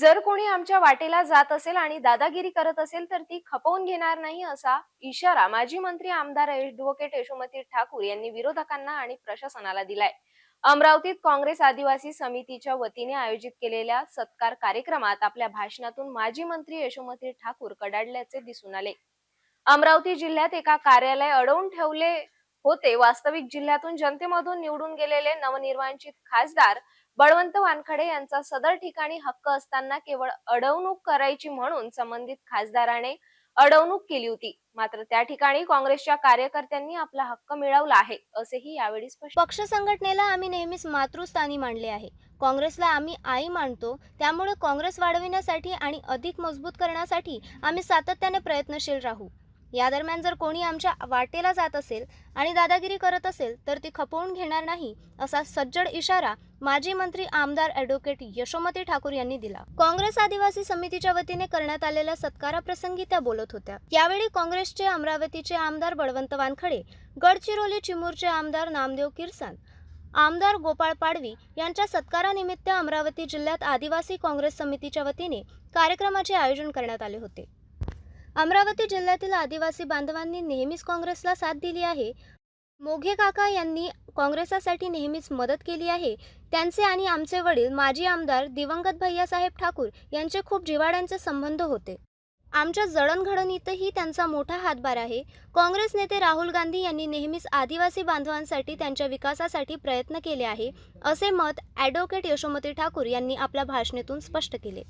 जर कोणी आमच्या वाटेला जात असेल आणि दादागिरी करत असेल तर ती खपवून घेणार नाही असा इशारा माजी मंत्री आमदार ऍडव्होकेट यशोमती ठाकूर यांनी विरोधकांना आणि प्रशासनाला दिलाय. अमरावतीत काँग्रेस आदिवासी समितीच्या वतीने आयोजित केलेल्या सत्कार कार्यक्रमात आपल्या भाषणातून माजी मंत्री यशोमती ठाकूर कडाडल्याचे दिसून आले. अमरावती जिल्ह्यात एका कार्यालय अडवून ठेवले होते. वास्तविक जिल्ह्यातून जनतेमधून निवडून गेलेले नवनिर्वाचित खासदार बळवंत वानखडे यांचा सदर ठिकाणी हक्क असताना केवळ अडवणूक करायची म्हणून संबंधित खासदाराने अडवणूक केली होती. मात्र त्या ठिकाणी काँग्रेसच्या कार्यकर्त्यांनी आपला हक्क मिळवला आहे असेही यावेळी स्पष्ट पक्ष संघटनेला आम्ही नेहमीच मातृस्थानी मानले आहे. काँग्रेसला आम्ही आई मानतो त्यामुळे काँग्रेस वाढविण्यासाठी आणि अधिक मजबूत करण्यासाठी आम्ही सातत्याने प्रयत्नशील राहू. या दरम्यान जर कोणी आमच्या वाटेला जात असेल आणि दादागिरी करत असेल तर ती खपवून घेणार नाही असा सज्जड इशारा माजी मंत्री आमदार ॲडव्होकेट यशोमती ठाकूर यांनी दिला. काँग्रेस आदिवासी समितीच्या वतीने करण्यात आलेल्या सत्काराप्रसंगी त्या बोलत होत्या. यावेळी काँग्रेसचे अमरावतीचे आमदार बळवंत वानखडे गडचिरोली चिमूरचे आमदार नामदेव किरसन आमदार गोपाळ पाडवी यांच्या सत्कारानिमित्त अमरावती जिल्ह्यात आदिवासी काँग्रेस समितीच्या वतीने कार्यक्रमाचे आयोजन करण्यात आले होते. अमरावती जिल्ह्यातील आदिवासी बांधवांनी नेहमीच काँग्रेसला साथ दिली आहे. मोघे काका यांनी काँग्रेसासाठी नेहमीच मदत केली आहे. त्यांचे आणि आमचे वडील माजी आमदार दिवंगत भैयासाहेब ठाकूर यांचे खूप जिवाड्यांचे संबंध होते. आमच्या जडणघडणीतही त्यांचा मोठा हातभार आहे. काँग्रेस नेते राहुल गांधी यांनी नेहमीच आदिवासी बांधवांसाठी त्यांच्या विकासासाठी प्रयत्न केले आहे असे मत ॲडव्होकेट यशोमती ठाकूर यांनी आपल्या भाषणेतून स्पष्ट केले.